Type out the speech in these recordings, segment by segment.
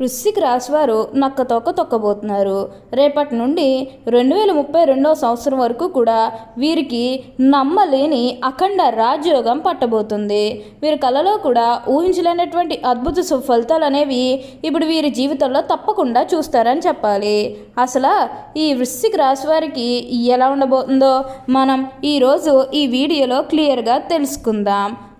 వృశ్చిక రాశి వారు నక్క తొక్క తొక్కబోతున్నారు. రేపటి నుండి రెండు వేల ముప్పై రెండవ సంవత్సరం వరకు కూడా వీరికి నమ్మలేని అఖండ రాజయోగం పట్టబోతుంది. వీరి కళలో కూడా ఊహించలేనటువంటి అద్భుత సుఫలితాలు అనేవి ఇప్పుడు వీరి జీవితంలో తప్పకుండా చూస్తారని చెప్పాలి. అసలు ఈ వృశ్చిక రాశి వారికి ఎలా ఉండబోతుందో మనం ఈరోజు ఈ వీడియోలో క్లియర్గా తెలుసుకుందాం.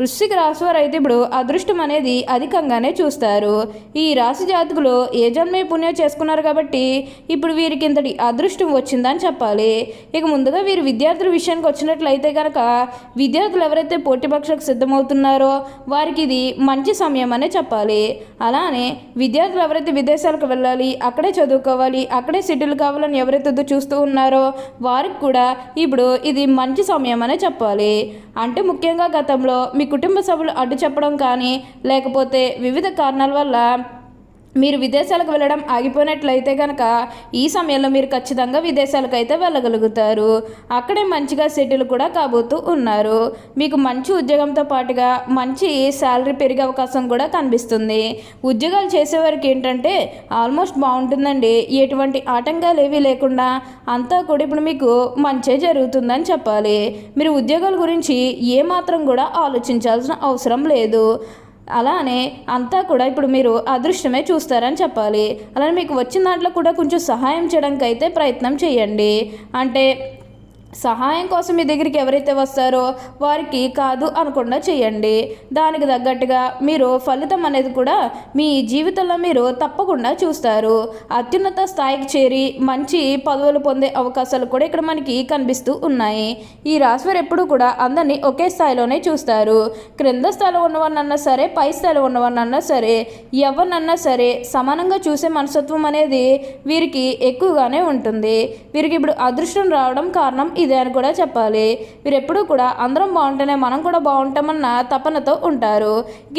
వృశ్చిక రాశి వారు అయితే ఇప్పుడు అదృష్టం అనేది అధికంగానే చూస్తారు. ఈ రాశి జాతకులు ఏ జన్మే పుణ్యం చేసుకున్నారు కాబట్టి ఇప్పుడు వీరికి ఇంతటి అదృష్టం వచ్చిందని చెప్పాలి. ఇక ముందుగా వీరు విద్యార్థుల విషయానికి వచ్చినట్లయితే కనుక విద్యార్థులు ఎవరైతే పోటీ సిద్ధమవుతున్నారో వారికి ఇది మంచి సమయం అనే చెప్పాలి. అలానే విద్యార్థులు ఎవరైతే విదేశాలకు వెళ్ళాలి అక్కడే చదువుకోవాలి అక్కడే సెటిల్ కావాలని ఎవరైతే చూస్తూ ఉన్నారో వారికి కూడా ఇప్పుడు ఇది మంచి సమయం అనే చెప్పాలి. అంటే ముఖ్యంగా గతంలో మీ కుటుంబ సభ్యులు అడ్డు చెప్పడం కానీ లేకపోతే వివిధ కారణాల వల్ల మీరు విదేశాలకు వెళ్ళడం ఆగిపోయినట్లయితే కనుక ఈ సమయంలో మీరు ఖచ్చితంగా విదేశాలకు అయితే వెళ్ళగలుగుతారు. అక్కడే మంచిగా సెటిల్ కూడా కాబోతూ ఉన్నారు. మీకు మంచి ఉద్యోగంతో పాటుగా మంచి శాలరీ పెరిగే అవకాశం కూడా కనిపిస్తుంది. ఉద్యోగాలు చేసేవారికి ఏంటంటే ఆల్మోస్ట్ బాగుంటుందండి. ఎటువంటి ఆటంకాలు ఏవీ లేకుండా అంతా కూడా ఇప్పుడు మీకు మంచే జరుగుతుందని చెప్పాలి. మీరు ఉద్యోగాల గురించి ఏమాత్రం కూడా ఆలోచించాల్సిన అవసరం లేదు. అలానే అంతా కూడా ఇప్పుడు మీరు అదృష్టమే చూస్తారని చెప్పాలి. అలానే మీకు వచ్చిన దాంట్లో కూడా కొంచెం సహాయం చేయడానికి అయితే ప్రయత్నం చేయండి. అంటే సహాయం కోసం మీ దగ్గరికి ఎవరైతే వస్తారో వారికి కాదు అనకుండా చేయండి. దానికి తగ్గట్టుగా మీరు ఫలితం అనేది కూడా మీ జీవితంలో మీరు తప్పకుండా చూస్తారు. అత్యున్నత స్థాయికి చేరి మంచి పదవులు పొందే అవకాశాలు కూడా ఇక్కడ మనకి కనిపిస్తూ ఉన్నాయి. ఈ రాశివారు ఎప్పుడు కూడా అందరినీ ఒకే స్థాయిలోనే చూస్తారు. క్రింద స్థాయిలో ఉన్నవాడినన్నా సరే పై స్థాయిలో ఉన్నవాడినన్నా సరే ఎవరినన్నా సరే సమానంగా చూసే మనస్తత్వం అనేది వీరికి ఎక్కువగానే ఉంటుంది. వీరికి ఇప్పుడు అదృష్టం రావడం కారణం ఇది. అని కూడా చెప్పాలి. వీరు ఎప్పుడూ కూడా అందరం బాగుంటేనే మనం కూడా బాగుంటామన్న తపనతో ఉంటారు.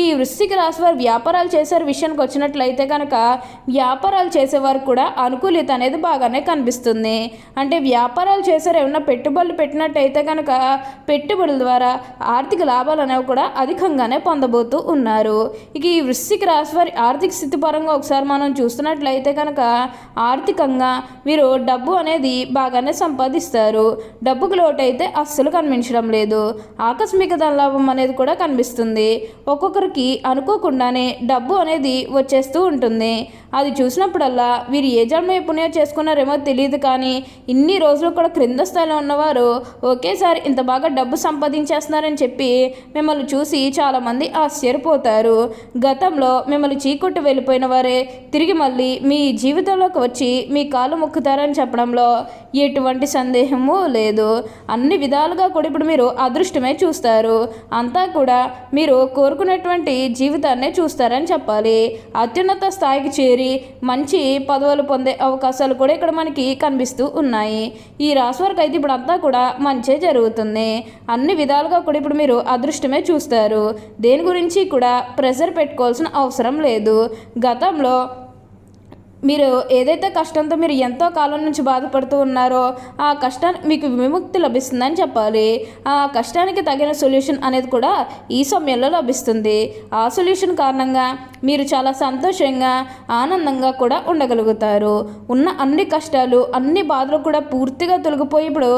ఈ వృశ్చిక రాశి వారు వ్యాపారాలు చేసే విషయానికి వచ్చినట్లయితే కనుక వ్యాపారాలు చేసేవారు కూడా అనుకూలిత అనేది బాగానే కనిపిస్తుంది. అంటే వ్యాపారాలు చేసారు ఏమన్నా పెట్టుబడులు పెట్టినట్టయితే కనుక పెట్టుబడుల ద్వారా ఆర్థిక లాభాలు అనేవి కూడా అధికంగానే పొందబోతూ ఉన్నారు. ఇక ఈ వృశ్చిక రాశి వారి ఆర్థిక స్థితి పరంగా ఒకసారి మనం చూస్తున్నట్లయితే కనుక ఆర్థికంగా మీరు డబ్బు అనేది బాగానే సంపాదిస్తారు. డబ్బుకు లోటు అయితే అస్సలు కనిపించడం లేదు. ఆకస్మిక ధనలాభం అనేది కూడా కనిపిస్తుంది. ఒక్కొక్కరికి అనుకోకుండానే డబ్బు అనేది వచ్చేస్తూ ఉంటుంది. అది చూసినప్పుడల్లా వీరు ఏ జన్మ పుణ్యం చేసుకున్నారేమో తెలియదు కానీ ఇన్ని రోజులు కూడా క్రింద స్థాయిలో ఉన్నవారు ఒకేసారి ఇంత బాగా డబ్బు సంపాదించేస్తున్నారని చెప్పి మిమ్మల్ని చూసి చాలామంది ఆశ్చర్యపోతారు. గతంలో మిమ్మల్ని చీకొట్టు వెళ్ళిపోయిన వారే తిరిగి మళ్ళీ మీ జీవితంలోకి వచ్చి మీ కాలు మొక్కుతారని చెప్పడంలో ఎటువంటి సందేహము లేదు. అన్ని విధాలుగా కూడా ఇప్పుడు మీరు అదృష్టమే చూస్తారు. అంతా కూడా మీరు కోరుకునేటువంటి జీవితాన్నే చూస్తారని చెప్పాలి. అత్యున్నత స్థాయికి చేరి మంచి పదవులు పొందే అవకాశాలు కూడా ఇక్కడ మనకి కనిపిస్తూ ఉన్నాయి. ఈ రాశి వరకు అయితే ఇప్పుడు అంతా కూడా మంచే జరుగుతుంది. అన్ని విధాలుగా కూడా ఇప్పుడు మీరు అదృష్టమే చూస్తారు. దేని గురించి కూడా ప్రెషర్ పెట్టుకోవాల్సిన అవసరం లేదు. గతంలో మీరు ఏదైతే కష్టంతో మీరు ఎంతో కాలం నుంచి బాధపడుతూ ఉన్నారో ఆ కష్టానికి మీకు విముక్తి లభిస్తుందని చెప్పాలి. ఆ కష్టానికి తగిన సొల్యూషన్ అనేది కూడా ఈ సమయంలో లభిస్తుంది. ఆ సొల్యూషన్ కారణంగా మీరు చాలా సంతోషంగా ఆనందంగా కూడా ఉండగలుగుతారు. ఉన్న అన్ని కష్టాలు అన్ని బాధలు కూడా పూర్తిగా తొలగిపోయి ఇప్పుడు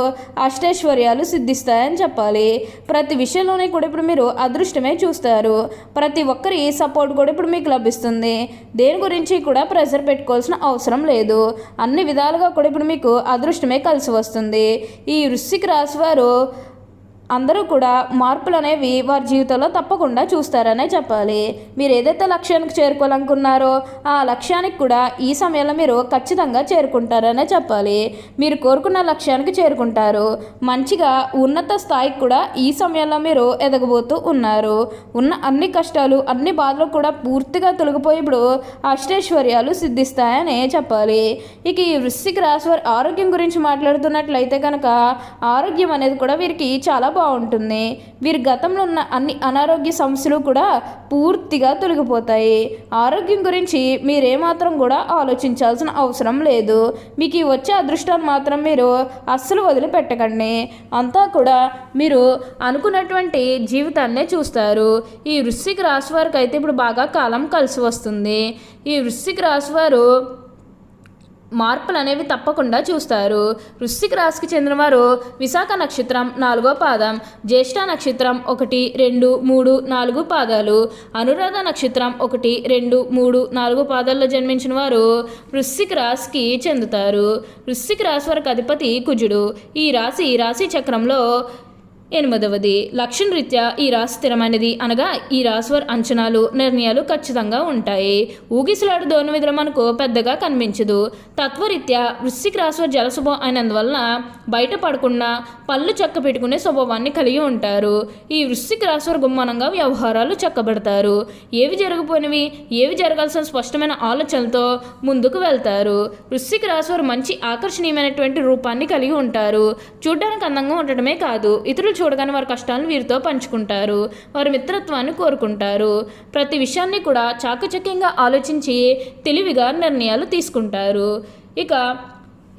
అష్టైశ్వర్యాలు సిద్ధిస్తాయని చెప్పాలి. ప్రతి విషయంలోనే కూడా ఇప్పుడు మీరు అదృష్టమే చూస్తారు. ప్రతి ఒక్కరి సపోర్ట్ కూడా ఇప్పుడు మీకు లభిస్తుంది. దేని గురించి కూడా ప్రెజర్ పెట్టుకోవాల్సిన అవసరం లేదు. అన్ని విధాలుగా కూడా ఇప్పుడు మీకు అదృష్టమే కలిసి వస్తుంది. ఈ వృశ్చిక రాశి వారు అందరూ కూడా మార్పులు అనేవి వారి జీవితంలో తప్పకుండా చూస్తారనే చెప్పాలి. మీరు ఏదైతే లక్ష్యానికి చేరుకోవాలనుకున్నారో ఆ లక్ష్యానికి కూడా ఈ సమయంలో మీరు ఖచ్చితంగా చేరుకుంటారనే చెప్పాలి. మీరు కోరుకున్న లక్ష్యానికి చేరుకుంటారు. మంచిగా ఉన్నత స్థాయికి కూడా ఈ సమయంలో మీరు ఎదగబోతూ ఉన్నారు. ఉన్న అన్ని కష్టాలు అన్ని బాధలు కూడా పూర్తిగా తొలగిపోయి ఇప్పుడు అష్టైశ్వర్యాలు సిద్ధిస్తాయనే చెప్పాలి. ఇక ఈ వృశ్చిక రాశి వారి ఆరోగ్యం గురించి మాట్లాడుతున్నట్లయితే కనుక ఆరోగ్యం అనేది కూడా వీరికి చాలా బాగుంటుంది. వీరి గతంలో ఉన్న అన్ని అనారోగ్య సమస్యలు కూడా పూర్తిగా తొలగిపోతాయి. ఆరోగ్యం గురించి మీరేమాత్రం కూడా ఆలోచించాల్సిన అవసరం లేదు. మీకు ఈ వచ్చే అదృష్టాన్ని మాత్రం మీరు అస్సలు వదిలిపెట్టకండి. అంతా కూడా మీరు అనుకున్నటువంటి జీవితాన్నే చూస్తారు. ఈ వృశ్చిక రాశి వారికి అయితే ఇప్పుడు బాగా కాలం కలిసి వస్తుంది. ఈ వృశ్చిక రాశి వారు మార్పులు అనేవి తప్పకుండా చూస్తారు. వృశ్చిక రాశికి చెందినవారు విశాఖ నక్షత్రం నాలుగో పాదం జ్యేష్ఠ నక్షత్రం ఒకటి రెండు మూడు నాలుగు పాదాలు అనురాధ నక్షత్రం ఒకటి రెండు మూడు నాలుగు పాదాల్లో జన్మించిన వారు వృశ్చిక రాశికి చెందుతారు. వృశ్చిక రాశి వారికి అధిపతి కుజుడు. ఈ రాశి రాశి చక్రంలో ఎనిమిదవది లక్షణరీత్యా ఈ రాశి స్థిరమైనది అనగా ఈ రాశివారి అంచనాలు నిర్ణయాలు ఖచ్చితంగా ఉంటాయి. ఊగిసలాడు దోని విధులు మనకు పెద్దగా కనిపించదు. తత్వరీత్యా వృశ్చిక రాశివారి జలశుభం అయినందువలన బయట పడకుండా పళ్ళు చెక్క పెట్టుకునే స్వభావాన్ని కలిగి ఉంటారు. ఈ వృశ్చిక రాశివారి గుమ్మనంగా వ్యవహారాలు చెక్కబెడతారు. ఏవి జరగపోయినవి ఏవి జరగాల్సిన స్పష్టమైన ఆలోచనలతో ముందుకు వెళ్తారు. వృశ్చిక రాశివారు మంచి ఆకర్షణీయమైనటువంటి రూపాన్ని కలిగి ఉంటారు. చూడ్డానికి అందంగా ఉండటమే కాదు ఇతరులు చూడగానే వారి కష్టాలను వీరితో పంచుకుంటారు. వారి మిత్రత్వాన్ని కోరుకుంటారు. ప్రతి విషయాన్ని కూడా చాకచక్యంగా ఆలోచించి తెలివిగా నిర్ణయాలు తీసుకుంటారు. ఇక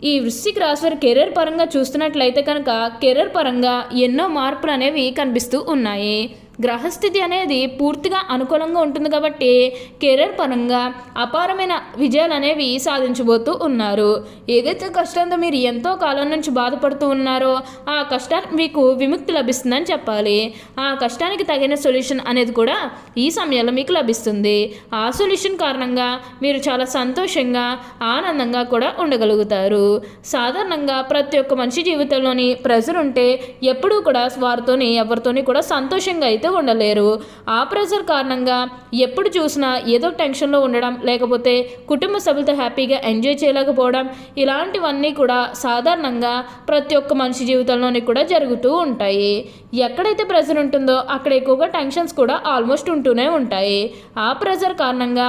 ఈ వృశ్చిక రాశి వారి కెరీర్ పరంగా చూస్తున్నట్లయితే కనుక కెరీర్ పరంగా ఎన్నో మార్పులు అనేవి కనిపిస్తూ ఉన్నాయి. గ్రహస్థితి అనేది పూర్తిగా అనుకూలంగా ఉంటుంది కాబట్టి కెరీర్ పరంగా అపారమైన విజయాలు అనేవి సాధించబోతూ ఉన్నారు. ఏదైతే కష్టంతో మీరు ఎంతో కాలం నుంచి బాధపడుతూ ఉన్నారో ఆ కష్టానికి మీకు విముక్తి లభిస్తుందని చెప్పాలి. ఆ కష్టానికి తగిన సొల్యూషన్ అనేది కూడా ఈ సమయంలో మీకు లభిస్తుంది. ఆ సొల్యూషన్ కారణంగా మీరు చాలా సంతోషంగా ఆనందంగా కూడా ఉండగలుగుతారు. సాధారణంగా ప్రతి ఒక్క మనిషి జీవితంలోని ప్రెజర్ ఉంటే ఎప్పుడూ కూడా వారితోని ఎవరితోని కూడా సంతోషంగా అయితే ఉండలేరు. ఆ ప్రెజర్ కారణంగా ఎప్పుడు చూసినా ఏదో టెన్షన్లో ఉండడం లేకపోతే కుటుంబ సభ్యులతో హ్యాపీగా ఎంజాయ్ చేయలేకపోవడం ఇలాంటివన్నీ కూడా సాధారణంగా ప్రతి ఒక్క మనిషి జీవితంలోని కూడా జరుగుతూ ఉంటాయి. ఎక్కడైతే ప్రెషర్ ఉంటుందో అక్కడ ఎక్కువగా టెన్షన్స్ కూడా ఆల్మోస్ట్ ఉంటూనే ఉంటాయి. ఆ ప్రెజర్ కారణంగా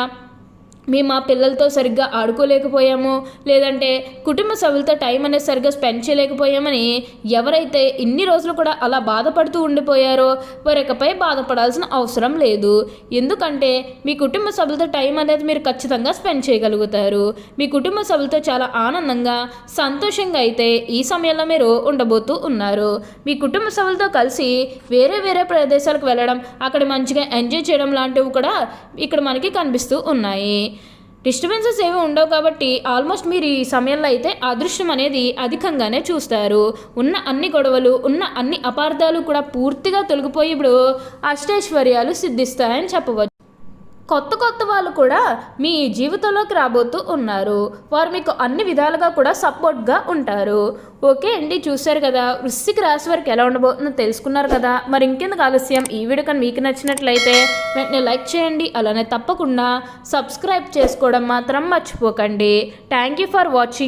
మేము మా పిల్లలతో సరిగ్గా ఆడుకోలేకపోయాము లేదంటే కుటుంబ సభ్యులతో టైం అనేది సరిగ్గా స్పెండ్ చేయలేకపోయామని ఎవరైతే ఇన్ని రోజులు కూడా అలా బాధపడుతూ ఉండిపోయారో వారికపై బాధపడాల్సిన అవసరం లేదు. ఎందుకంటే మీ కుటుంబ సభ్యులతో టైం అనేది మీరు ఖచ్చితంగా స్పెండ్ చేయగలుగుతారు. మీ కుటుంబ సభ్యులతో చాలా ఆనందంగా సంతోషంగా అయితే ఈ సమయంలో మీరు ఉండబోతూ ఉన్నారు. మీ కుటుంబ సభ్యులతో కలిసి వేరే వేరే ప్రదేశాలకు వెళ్ళడం అక్కడ మంచిగా ఎంజాయ్ చేయడం లాంటివి కూడా ఇక్కడ మనకి కనిపిస్తూ ఉన్నాయి. డిస్టర్బెన్సెస్ ఏవి ఉండవు కాబట్టి ఆల్మోస్ట్ మీరు ఈ సమయంలో అయితే అదృష్టం అనేది అధికంగానే చూస్తారు. ఉన్న అన్ని గొడవలు ఉన్న అన్ని అపార్థాలు కూడా పూర్తిగా తొలగిపోయి ఇప్పుడు అష్టైశ్వర్యాలు సిద్ధిస్తాయని చెప్పవచ్చు. కొత్త కొత్త వాళ్ళు కూడా మీ జీవితంలోకి రాబోతూ ఉన్నారు. వారు మీకు అన్ని విధాలుగా కూడా సపోర్ట్గా ఉంటారు. ఓకే అండి చూశారు కదా? వృశ్చిక రాశి వారికి ఎలా ఉండబోతుందో తెలుసుకున్నారు కదా? మరి ఇంకెందుకు ఆలస్యం? ఈ వీడియో కానీ మీకు నచ్చినట్లయితే వెంటనే లైక్ చేయండి అలానే తప్పకుండా సబ్స్క్రైబ్ చేసుకోవడం మాత్రం మర్చిపోకండి. Thank you for watching.